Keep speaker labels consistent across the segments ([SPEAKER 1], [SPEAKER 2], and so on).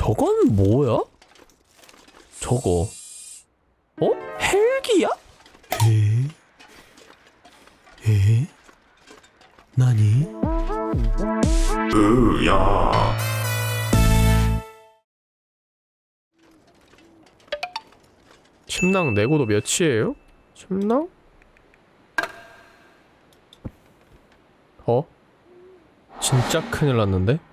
[SPEAKER 1] 저건 뭐야? 저거 어? 헬기야?
[SPEAKER 2] 에? 에? 나니?
[SPEAKER 3] 으야
[SPEAKER 1] 침낭 내고도 몇이에요? 침낭? 어? 진짜 큰일 났는데?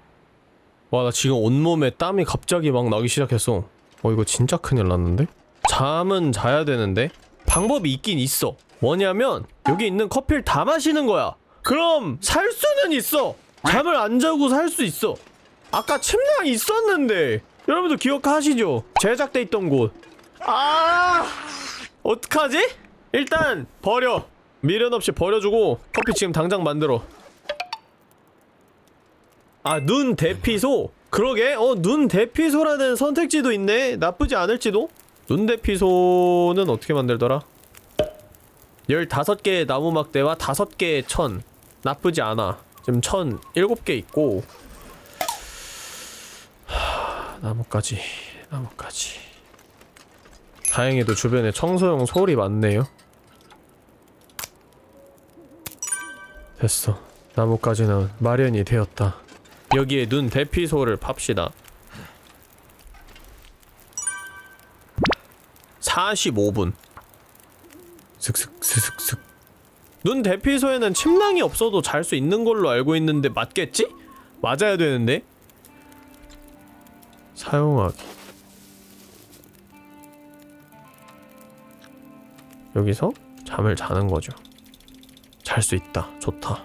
[SPEAKER 1] 와 나 지금 온몸에 땀이 갑자기 막 나기 시작했어. 어 이거 진짜 큰일 났는데? 잠은 자야 되는데? 방법이 있긴 있어. 뭐냐면 여기 있는 커피를 다 마시는 거야. 그럼 살 수는 있어. 잠을 안 자고 살 수 있어. 아까 침낭 있었는데. 여러분들 기억하시죠? 제작돼 있던 곳. 아! 어떡하지? 일단 버려. 미련 없이 버려주고 커피 지금 당장 만들어 아 눈 대피소? 그러게. 어 눈 대피소라는 선택지도 있네. 나쁘지 않을지도? 눈 대피소는 어떻게 만들더라? 15개의 나무 막대와 5개의 천. 나쁘지 않아. 지금 천 7개 있고. 하, 나무까지 나무까지. 다행히도 주변에 청소용 소리 많네요. 됐어. 나무까지는 마련이 되었다. 여기에 눈 대피소를 팝시다. 45분. 슥슥슥슥슥. 눈 대피소에는 침낭이 없어도 잘 수 있는 걸로 알고 있는데 맞겠지? 맞아야 되는데. 사용하기. 여기서 잠을 자는 거죠. 잘 수 있다. 좋다.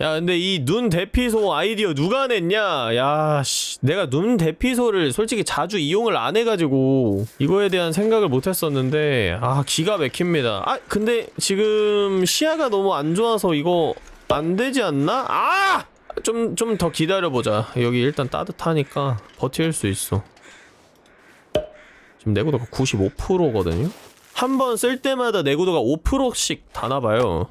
[SPEAKER 1] 야, 근데 이 눈 대피소 아이디어 누가 냈냐? 야, 씨. 내가 눈 대피소를 솔직히 자주 이용을 안 해가지고 이거에 대한 생각을 못 했었는데, 아, 기가 막힙니다. 아, 근데 지금 시야가 너무 안 좋아서 이거 안 되지 않나? 아! 좀, 좀 더 기다려보자. 여기 일단 따뜻하니까 버틸 수 있어. 지금 내구도가 95%거든요. 한 번 쓸 때마다 내구도가 5%씩 다나봐요.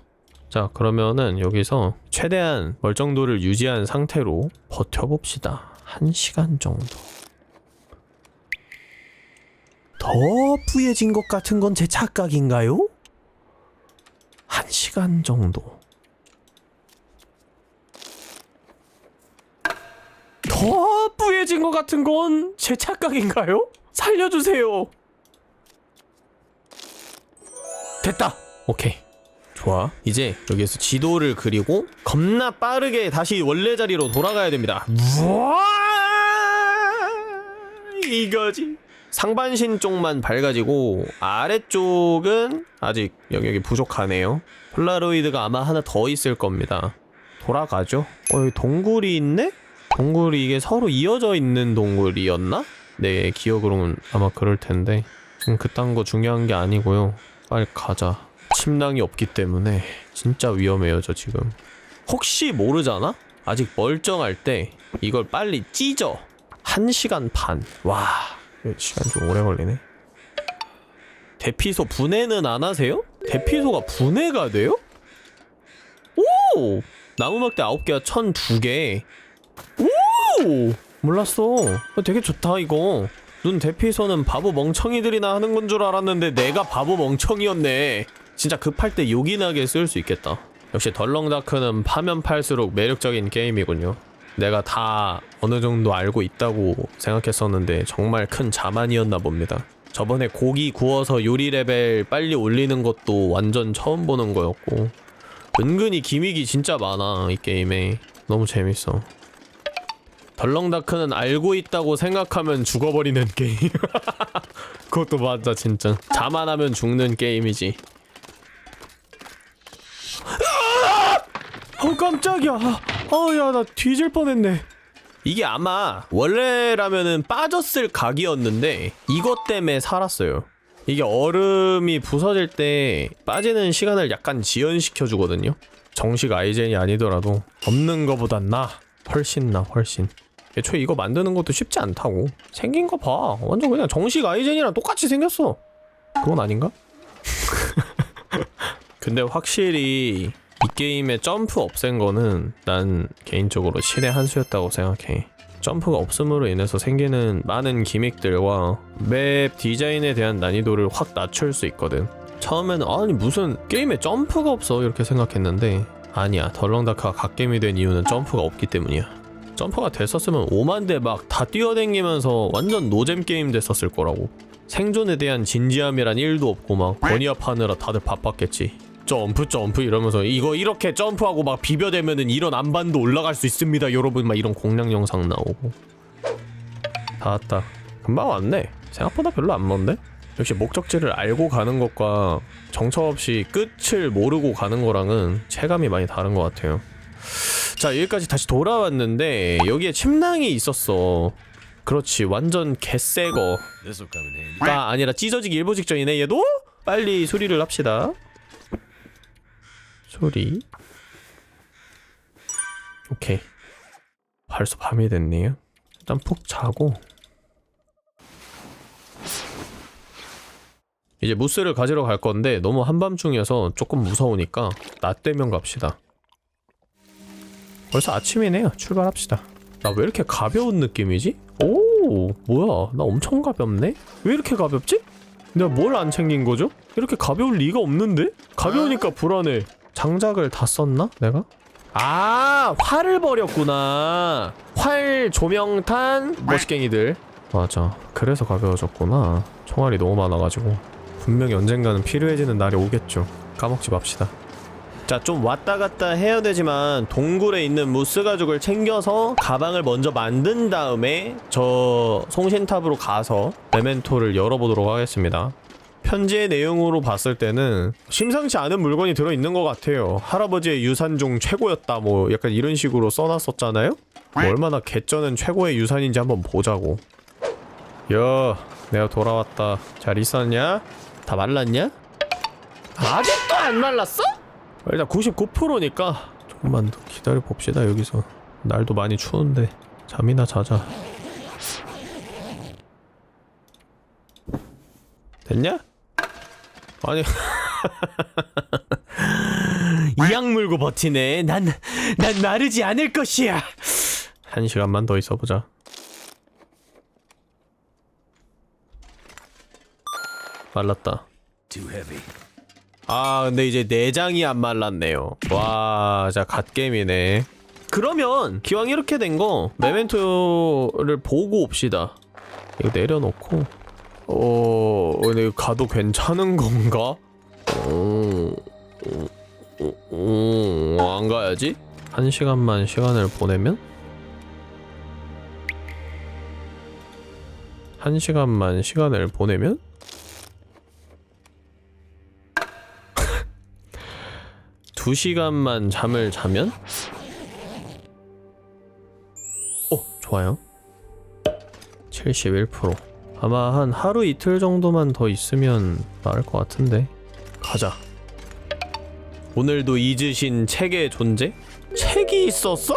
[SPEAKER 1] 자, 그러면은 여기서 최대한 멀정도를 유지한 상태로 버텨봅시다. 1시간 정도. 더 부해진 것 같은 건 제 착각인가요? 1시간 정도. 더 부해진 것 같은 건 제 착각인가요? 살려주세요. 됐다. 오케이. 좋아. 이제 여기에서 지도를 그리고 겁나 빠르게 다시 원래 자리로 돌아가야 됩니다. 우와! 이거지. 상반신 쪽만 밝아지고 아래쪽은 아직 영역이 부족하네요. 폴라로이드가 아마 하나 더 있을 겁니다. 돌아가죠. 어, 여기 동굴이 있네? 동굴이 이게 서로 이어져 있는 동굴이었나? 내 기억으로는 아마 그럴 텐데. 음, 그딴 거 중요한 게 아니고요. 빨리 가자. 침낭이 없기 때문에 진짜 위험해요, 저 지금. 혹시 모르잖아? 아직 멀쩡할 때 이걸 빨리 찢어. 한 시간 반. 와, 이거 시간 좀 오래 걸리네. 대피소 분해는 안 하세요? 대피소가 분해가 돼요? 오! 나무막대 9개와 천 2개. 오! 몰랐어. 어, 되게 좋다, 이거. 눈 대피소는 바보 멍청이들이나 하는 건 줄 알았는데 내가 바보 멍청이였네. 진짜 급할 때 요긴하게 쓸 수 있겠다. 역시 덜렁다크는 파면 팔수록 매력적인 게임이군요. 내가 다 어느 정도 알고 있다고 생각했었는데 정말 큰 자만이었나 봅니다. 저번에 고기 구워서 요리 레벨 빨리 올리는 것도 완전 처음 보는 거였고 은근히 기믹이 진짜 많아 이 게임에 너무 재밌어. 덜렁다크는 알고 있다고 생각하면 죽어버리는 게임. 그것도 맞아 진짜. 자만하면 죽는 게임이지. 어 깜짝이야. 어야 나 뒤질 뻔했네. 이게 아마 원래라면은 빠졌을 각이었는데 이것 때문에 살았어요. 이게 얼음이 부서질 때 빠지는 시간을 약간 지연시켜 주거든요. 정식 아이젠이 아니더라도 없는 거보단 나 훨씬 나 훨씬. 애초에 이거 만드는 것도 쉽지 않다고. 생긴 거 봐. 완전 그냥 정식 아이젠이랑 똑같이 생겼어. 그건 아닌가? 근데 확실히 이 게임의 점프 없앤 거는 난 개인적으로 신의 한 수였다고 생각해. 점프가 없음으로 인해서 생기는 많은 기믹들과 맵 디자인에 대한 난이도를 확 낮출 수 있거든. 처음에는 아니 무슨 게임에 점프가 없어 이렇게 생각했는데 아니야 덜렁다크가 갓겜이 된 이유는 점프가 없기 때문이야. 점프가 됐었으면 오만대 막 다 뛰어댕기면서 완전 노잼 게임 됐었을 거라고. 생존에 대한 진지함이란 1도 없고 막 버니업 하느라 다들 바빴겠지. 점프 점프 이러면서 이거 이렇게 점프하고 막 비벼대면은 이런 안반도 올라갈 수 있습니다 여러분. 막 이런 공략 영상 나오고. 다 왔다. 금방 왔네. 생각보다 별로 안 먼데? 역시 목적지를 알고 가는 것과 정처 없이 끝을 모르고 가는 거랑은 체감이 많이 다른 것 같아요. 자 여기까지 다시 돌아왔는데 여기에 침낭이 있었어. 그렇지 완전 개새거.
[SPEAKER 3] This'll come in handy.
[SPEAKER 1] 가 아니라 찢어지기 일보 직전이네. 얘도 빨리 수리를 합시다 수리 오케이 벌써 밤이 됐네요 일단 푹 자고 이제 무스를 가지러 갈 건데 너무 한밤중이어서 조금 무서우니까 낮 되면 갑시다 벌써 아침이네요 출발합시다 나 왜 이렇게 가벼운 느낌이지? 오 뭐야 나 엄청 가볍네? 왜 이렇게 가볍지? 내가 뭘 안 챙긴 거죠? 이렇게 가벼울 리가 없는데? 가벼우니까 불안해 장작을 다 썼나 내가? 아 활을 버렸구나. 활 조명탄 머시갱이들. 맞아. 그래서 가벼워졌구나. 총알이 너무 많아가지고. 분명히 언젠가는 필요해지는 날이 오겠죠. 까먹지 맙시다. 자 좀 왔다 갔다 해야 되지만 동굴에 있는 무스 가죽을 챙겨서 가방을 먼저 만든 다음에 저 송신탑으로 가서 메멘토를 열어보도록 하겠습니다 편지의 내용으로 봤을 때는 심상치 않은 물건이 들어있는 것 같아요 할아버지의 유산 중 최고였다 뭐 약간 이런 식으로 써놨었잖아요 뭐 얼마나 개쩌는 최고의 유산인지 한번 보자고 여 내가 돌아왔다 잘 있었냐? 다 말랐냐? 아직도 안 말랐어? 일단 99%니까 조금만 더 기다려 봅시다 여기서 날도 많이 추운데 잠이나 자자 됐냐? 아니. 이악 물고 버티네. 난, 난 마르지 않을 것이야. 한 시간만 더 있어보자. 말랐다. 아 근데 이제 내장이 안 말랐네요. 와 진짜 갓겜이네. 그러면 기왕 이렇게 된 거 메멘토를 보고 옵시다. 이거 내려놓고 어 근데 가도 괜찮은 건가? 어, 어, 어, 어, 안 가야지? 한 시간만 시간을 보내면? 한 시간만 시간을 보내면? 두 시간만 잠을 자면? 어, 좋아요. 71% 아마 한 하루 이틀 정도만 더 있으면 나을 것 같은데 가자 오늘도 잊으신 책의 존재? 책이 있었어?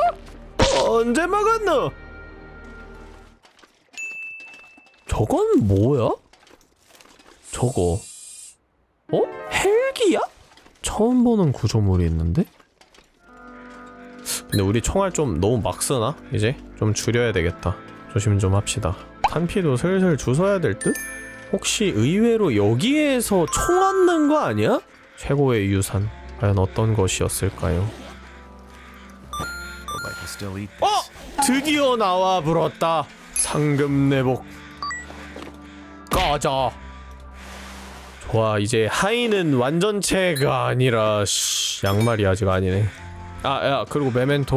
[SPEAKER 1] 언제 먹었노? 저건 뭐야? 저거 어? 헬기야? 처음 보는 구조물이 있는데? 근데 우리 총알 좀 너무 막 쓰나? 이제? 좀 줄여야 되겠다 조심 좀 합시다 탄피도 슬슬 주워야 될 듯? 혹시 의외로 여기에서 총 얻는 거 아니야? 최고의 유산 과연 어떤 것이었을까요? 어! 드디어 나와 불었다 상금 내복 꺼져 좋아 이제 하이는 완전체가 아니라 씨, 양말이 아직 아니네 아 야 그리고 메멘토가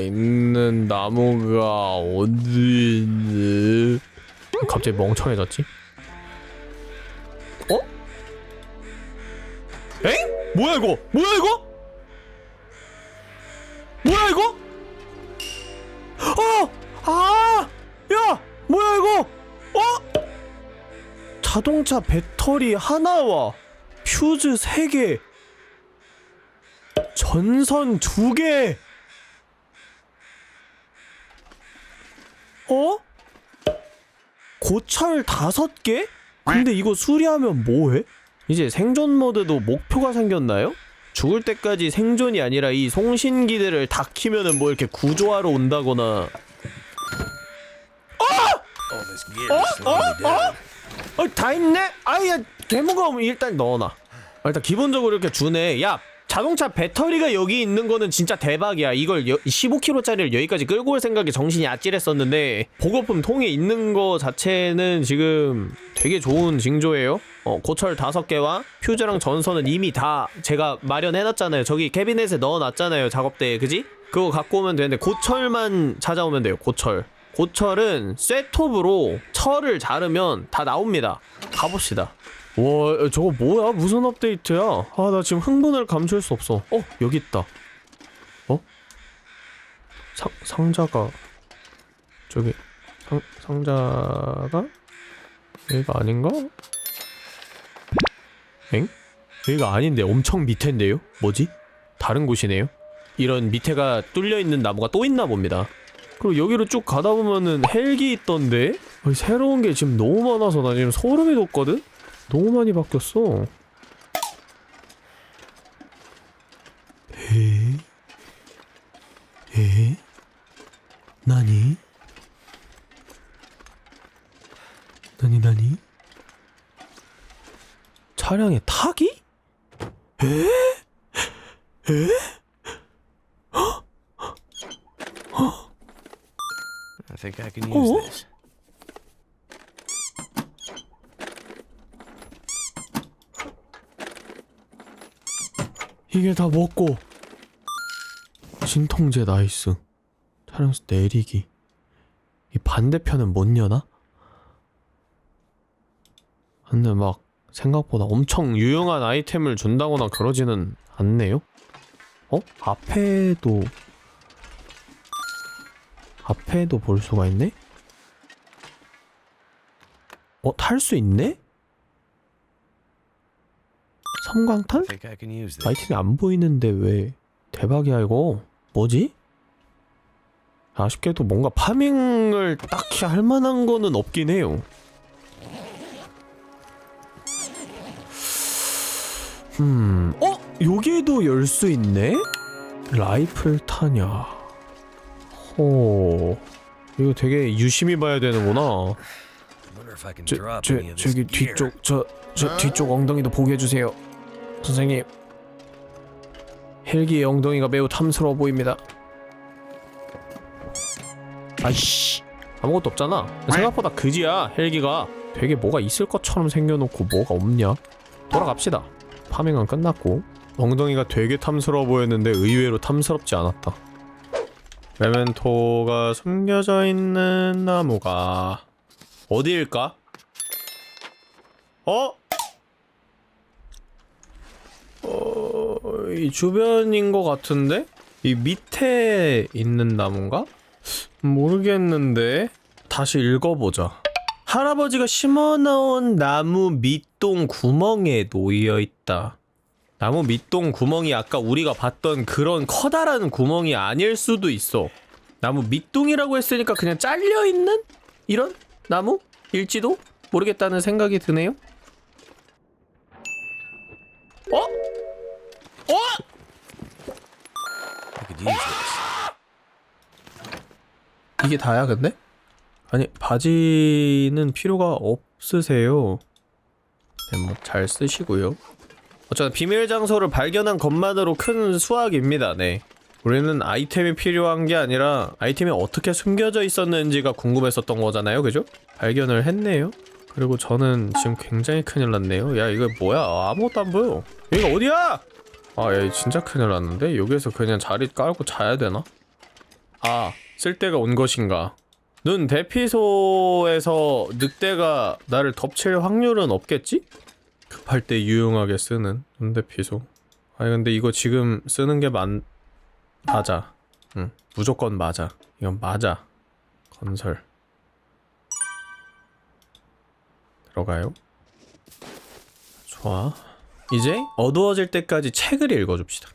[SPEAKER 1] 있는 나무가 어디 있니 갑자기 멍청해졌지 어? 엥? 뭐야 이거 뭐야 이거? 뭐야 이거? 어! 아! 야! 뭐야 이거? 어? 자동차 배터리 하나와 퓨즈 3개 전선 2개 어? 고철 5개? 근데 이거 수리하면 뭐해? 이제 생존 모드도 목표가 생겼나요? 죽을 때까지 생존이 아니라 이 송신기들을 다 키면은 뭐 이렇게 구조하러 온다거나
[SPEAKER 3] is slowing me down.
[SPEAKER 1] 어, 다 있네? 아야 개무거움 일단 넣어놔 아, 일단 기본적으로 이렇게 주네 야 자동차 배터리가 여기 있는 거는 진짜 대박이야 이걸 15kg짜리를 여기까지 끌고 올 생각에 정신이 아찔했었는데 보급품 통에 있는 거 자체는 지금 되게 좋은 징조예요 어, 고철 5개와 퓨즈랑 전선은 이미 다 제가 마련해놨잖아요 저기 캐비넷에 넣어놨잖아요 작업대에 그지? 그거 갖고 오면 되는데 고철만 찾아오면 돼요 고철 고철은 쇠톱으로 철을 자르면 다 나옵니다. 가봅시다. 와 저거 뭐야 무슨 업데이트야? 아 나 지금 흥분을 감출 수 없어. 어 여기 있다. 어? 상 상자가 저기 상 상자가 여기가 아닌가? 엥? 여기가 아닌데 엄청 밑인데요? 뭐지? 다른 곳이네요. 이런 밑에가 뚫려 있는 나무가 또 있나 봅니다. 그리고 여기로 쭉 가다 보면은 헬기 있던데? 새로운 게 지금 너무 많아서 나 지금 소름이 돋거든? 너무 많이 바뀌었어.
[SPEAKER 2] 에? 에? 나니? 나니 나니?
[SPEAKER 1] 차량에 타기?
[SPEAKER 3] I think I can use
[SPEAKER 1] Oh.
[SPEAKER 3] this.
[SPEAKER 1] 이게 다 먹고. 진통제 나이스. 차량에서 내리기. 이 반대편은 못 여나? 근데 막 생각보다 엄청 유용한 아이템을 준다거나 그러지는 않네요. 어? 앞에도 앞에도 볼 수가 있네? 어, 탈 수 있네? 섬광탄? 아이템이 안 보이는데 왜 대박이야 이거 뭐지? 아쉽게도 뭔가 파밍을 딱히 할 만한 거는 없긴 해요 음... 어? 여기에도 열 수 있네? 라이플 타냐 호... 이거 되게 유심히 봐야 되는구나 저, 저, 저기. 뒤쪽 저, 저 뒤쪽 엉덩이도 보게 해주세요 선생님 헬기의 엉덩이가 매우 탐스러워 보입니다. 아이씨 아무것도 없잖아. 생각보다 그지야 헬기가. 되게 뭐가 있을 것처럼 생겨놓고 뭐가 없냐? 돌아갑시다. 파밍은 끝났고. 엉덩이가 되게 탐스러워 보였는데 의외로 탐스럽지 않았다. 메멘토가 숨겨져 있는 나무가 어디일까? 어? 어, 이 주변인 것 같은데? 이 밑에 있는 나무인가? 모르겠는데. 다시 읽어보자. 할아버지가 심어놓은 나무 밑동 구멍에 놓여 있다. 나무 밑동 구멍이 아까 우리가 봤던 그런 커다란 구멍이 아닐 수도 있어. 나무 밑동이라고 했으니까 그냥 잘려 있는 이런 나무 일지도 모르겠다는 생각이 드네요. 어? 어? 이게 다야 근데? 아니 바지는 필요가 없으세요. 네, 뭐잘 쓰시고요. 어쨌든 비밀 장소를 발견한 것만으로 큰 수확입니다. 네. 우리는 아이템이 필요한 게 아니라 아이템이 어떻게 숨겨져 있었는지가 궁금했었던 거잖아요. 그죠? 발견을 했네요. 그리고 저는 지금 굉장히 큰일 났네요. 야 이거 뭐야? 아무것도 안 보여. 여기가 어디야? 아, 야, 진짜 큰일 났는데? 여기서 그냥 자리 깔고 자야 되나? 아, 쓸데가 온 것인가? 눈 대피소에서 늑대가 나를 덮칠 확률은 없겠지? 급할 때 유용하게 쓰는 눈 대피소. 아니 근데 이거 지금 쓰는 게 맞... 맞아. 응, 무조건 맞아. 이건 맞아. 건설. 들어가요. 좋아. 이제 어두워질 때까지 책을 읽어줍시다.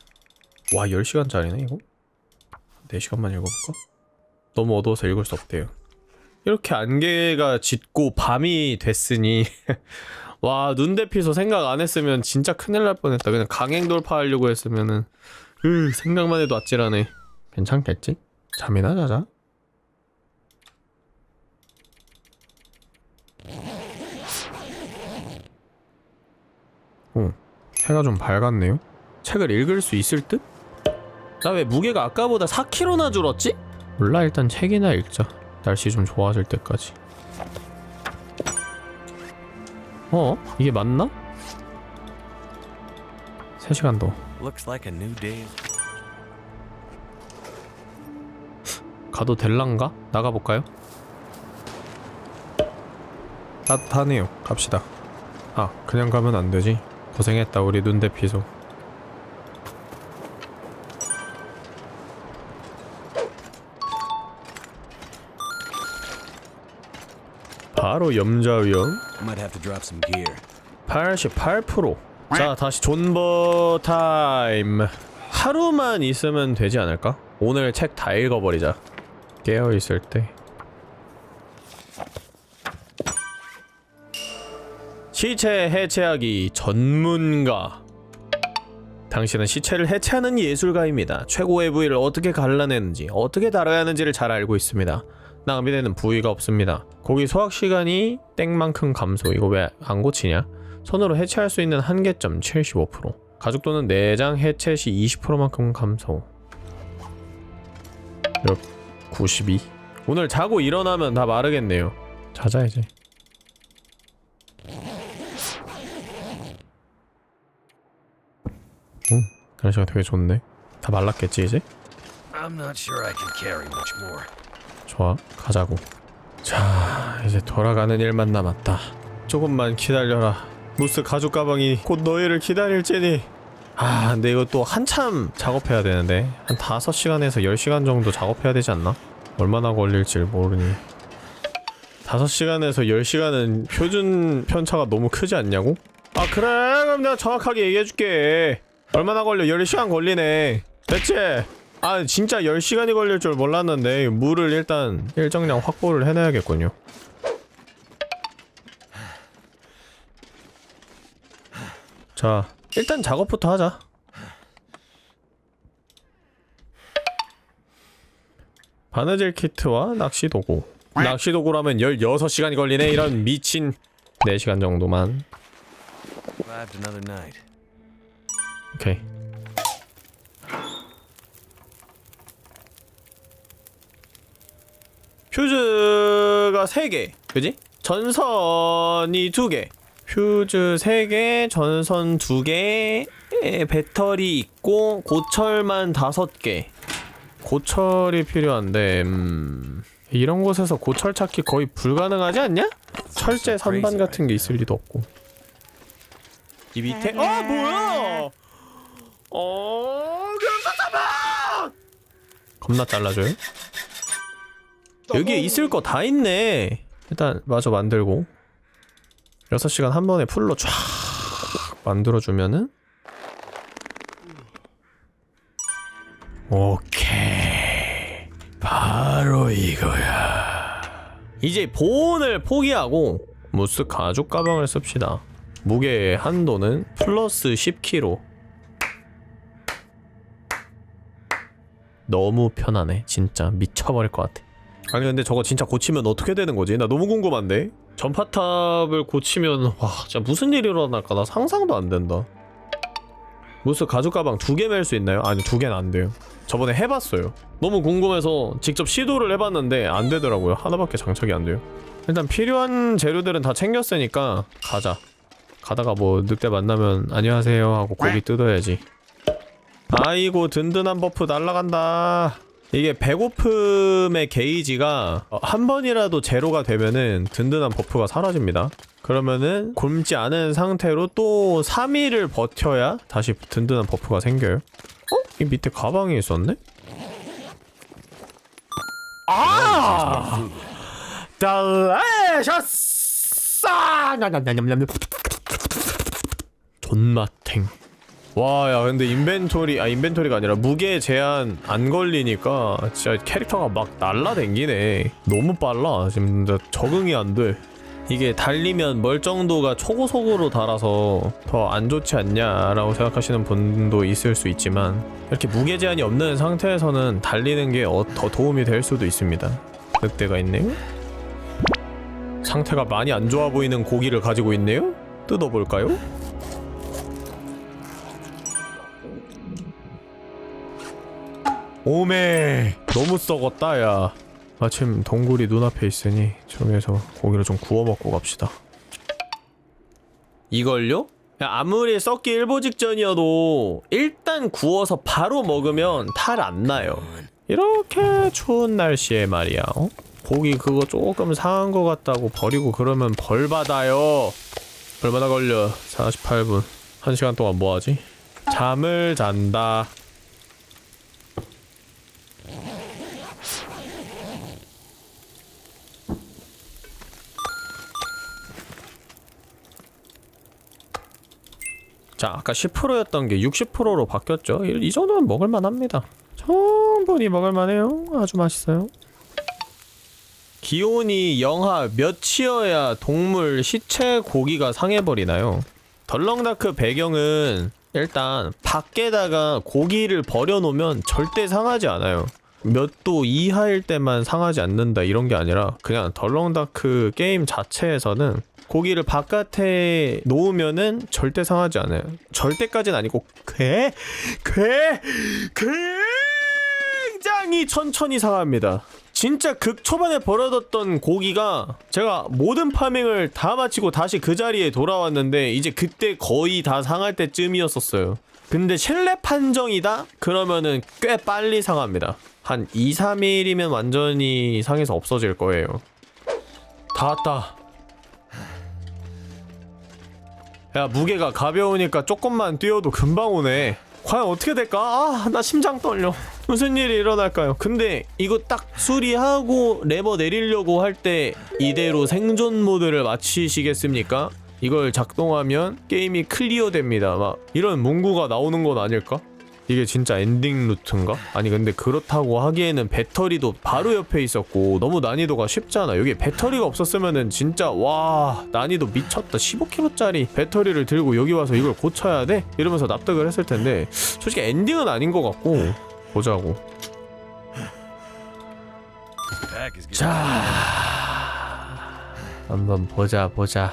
[SPEAKER 1] 와, 10시간짜리네, 이거? 4시간만 읽어볼까? 너무 어두워서 읽을 수 없대요. 이렇게 안개가 짙고 밤이 됐으니 와 눈대피소 생각 안 했으면 진짜 큰일 날 뻔했다 그냥 강행 돌파하려고 했으면은 으 생각만 해도 아찔하네 괜찮겠지? 잠이나 자자 어 해가 좀 밝았네요 책을 읽을 수 있을 듯? 나 왜 무게가 아까보다 4kg나 줄었지? 몰라 일단 책이나 읽자 날씨 좀 좋아질 때까지 어? 이게 맞나? 3시간 더
[SPEAKER 3] Looks like a new day.
[SPEAKER 1] 가도 될란가? 나가볼까요? 따뜻하네요 갑시다 아 그냥 가면 안 되지 고생했다 우리 눈대피소 바로 염자위험
[SPEAKER 3] Might have to drop some gear.
[SPEAKER 1] 88%. 자, 다시 존버 타임. 하루만 있으면 되지 않을까? 오늘 책 다 읽어버리자. 깨어 있을 때. 시체 해체하기 전문가. 당신은 시체를 해체하는 예술가입니다. 최고의 부위를 어떻게 갈라내는지, 어떻게 다뤄야 하는지를 잘 알고 있습니다. 낭비되는 부위가 없습니다. 고기 소화 시간이 땡만큼 감소. 이거 왜 안 고치냐? 손으로 해체할 수 있는 한계점 75%. 가죽 또는 내장 해체 시 20%만큼 감소. 몇 92. 오늘 자고 일어나면 다 마르겠네요. 자자 이제. 날씨가 되게 좋네. 다 말랐겠지 이제? 좋아 가자고. 자 이제 돌아가는 일만 남았다. 조금만 기다려라. 무스 가죽 가방이 곧 너희를 기다릴지니. 아 근데 이거 또 한참 작업해야 되는데. 한 5시간에서 10시간 정도 작업해야 되지 않나? 얼마나 걸릴지 모르니. 5시간에서 10시간은 표준 편차가 너무 크지 않냐고? 아 그래? 그럼 내가 정확하게 얘기해줄게 얼마나 걸려? 10시간 걸리네. 됐지? 아 진짜 10시간이 걸릴 줄 몰랐는데 물을 일단 일정량 확보를 해놔야겠군요. 자 일단 작업부터 하자. 바느질 키트와 낚시 도구. 낚시 도구라면 16시간이 걸리네. 이런 미친. 4시간 정도만. 오케이. 퓨즈가 3개. 그지? 전선이 2개. 퓨즈 3개 전선 2개 배터리 있고 고철만 5개. 고철이 필요한데 음... 이런 곳에서 고철 찾기 거의 불가능하지 않냐? 철제 선반 같은 게 있을 리도 없고. 이 밑에 아 뭐야 어 금사사방 겁나 잘라줘요? 여기에 있을 거 다 있네. 일단 마저 만들고. 6시간 한 번에 풀로 쫙 만들어주면은. 오케이. 바로 이거야. 이제 보온을 포기하고 무스 가죽 가방을 씁시다. 무게 한도는 플러스 10kg 너무 편하네 진짜 미쳐버릴 것 같아. 아니 근데 저거 진짜 고치면 어떻게 되는 거지? 나 너무 궁금한데? 전파탑을 고치면 와 진짜 무슨 일이 일어날까? 나 상상도 안 된다. 무스 가죽 가방 두 개 멜 수 있나요? 아니 두 개는 안 돼요. 저번에 해봤어요. 너무 궁금해서 직접 시도를 해봤는데 안 되더라고요. 하나밖에 장착이 안 돼요. 일단 필요한 재료들은 다 챙겼으니까 가자. 가다가 뭐 늑대 만나면 안녕하세요 하고 고기 뜯어야지 아이고 든든한 버프 날라간다 이게 배고픔의 게이지가 어, 한 번이라도 제로가 되면은 든든한 버프가 사라집니다 그러면은 굶지 않은 상태로 또 3일을 버텨야 다시 든든한 버프가 생겨요 어? 이 밑에 가방이 있었네? 아! 냠냠냠냠 존맛탱 와, 야, 근데 인벤토리, 아, 인벤토리가 아니라 무게 제한 안 걸리니까 진짜 캐릭터가 막 날라댕기네. 너무 빨라. 지금 진짜 적응이 안 돼. 이게 달리면 멀정도가 초고속으로 달아서 더 안 좋지 않냐라고 생각하시는 분도 있을 수 있지만 이렇게 무게 제한이 없는 상태에서는 달리는 게 더 도움이 될 수도 있습니다. 늑대가 있네요. 상태가 많이 안 좋아 보이는 고기를 가지고 있네요. 뜯어볼까요? 오메 너무 썩었다 야. 마침 동굴이 눈앞에 있으니 저기에서 고기를 좀 구워 먹고 갑시다. 이걸요? 야, 아무리 썩기 일보 직전이어도 일단 구워서 바로 먹으면 탈 안 나요. 이렇게 추운 날씨에 말이야 어? 고기 그거 조금 상한 거 같다고 버리고 그러면 벌 받아요. 얼마나 걸려? 48분. 1시간 동안 뭐하지? 잠을 잔다 자, 아까 10%였던 게 60%로 바뀌었죠. 이, 이 정도면 먹을만 합니다. 충분히 먹을만해요. 아주 맛있어요. 기온이 영하 몇이어야 동물 시체 고기가 상해버리나요? 덜렁다크 배경은 일단 밖에다가 고기를 버려놓으면 절대 상하지 않아요. 몇 도 이하일 때만 상하지 않는다 이런 게 아니라 그냥 덜렁다크 게임 자체에서는 고기를 바깥에 놓으면은 절대 상하지 않아요. 절대까지는 아니고 꽤, 꽤, 굉장히 천천히 상합니다. 진짜 극 초반에 버려뒀던 고기가 제가 모든 파밍을 다 마치고 다시 그 자리에 돌아왔는데 이제 그때 거의 다 상할 때쯤이었었어요. 근데 실내 판정이다? 그러면은 꽤 빨리 상합니다. 한 2, 3일이면 완전히 상해서 없어질 거예요. 다 왔다. 야 무게가 가벼우니까 조금만 뛰어도 금방 오네 과연 어떻게 될까? 아 나 심장 떨려 무슨 일이 일어날까요? 근데 이거 딱 수리하고 레버 내리려고 할 때 이대로 생존 모드를 마치시겠습니까? 이걸 작동하면 게임이 클리어 됩니다 막 이런 문구가 나오는 건 아닐까? 이게 진짜 엔딩 루트인가? 아니 근데 그렇다고 하기에는 배터리도 바로 옆에 있었고 너무 난이도가 쉽잖아 여기 배터리가 없었으면은 진짜 와 난이도 미쳤다 15kg짜리 배터리를 들고 여기 와서 이걸 고쳐야 돼? 이러면서 납득을 했을 텐데 솔직히 엔딩은 아닌 것 같고 보자고 자 한번 보자 보자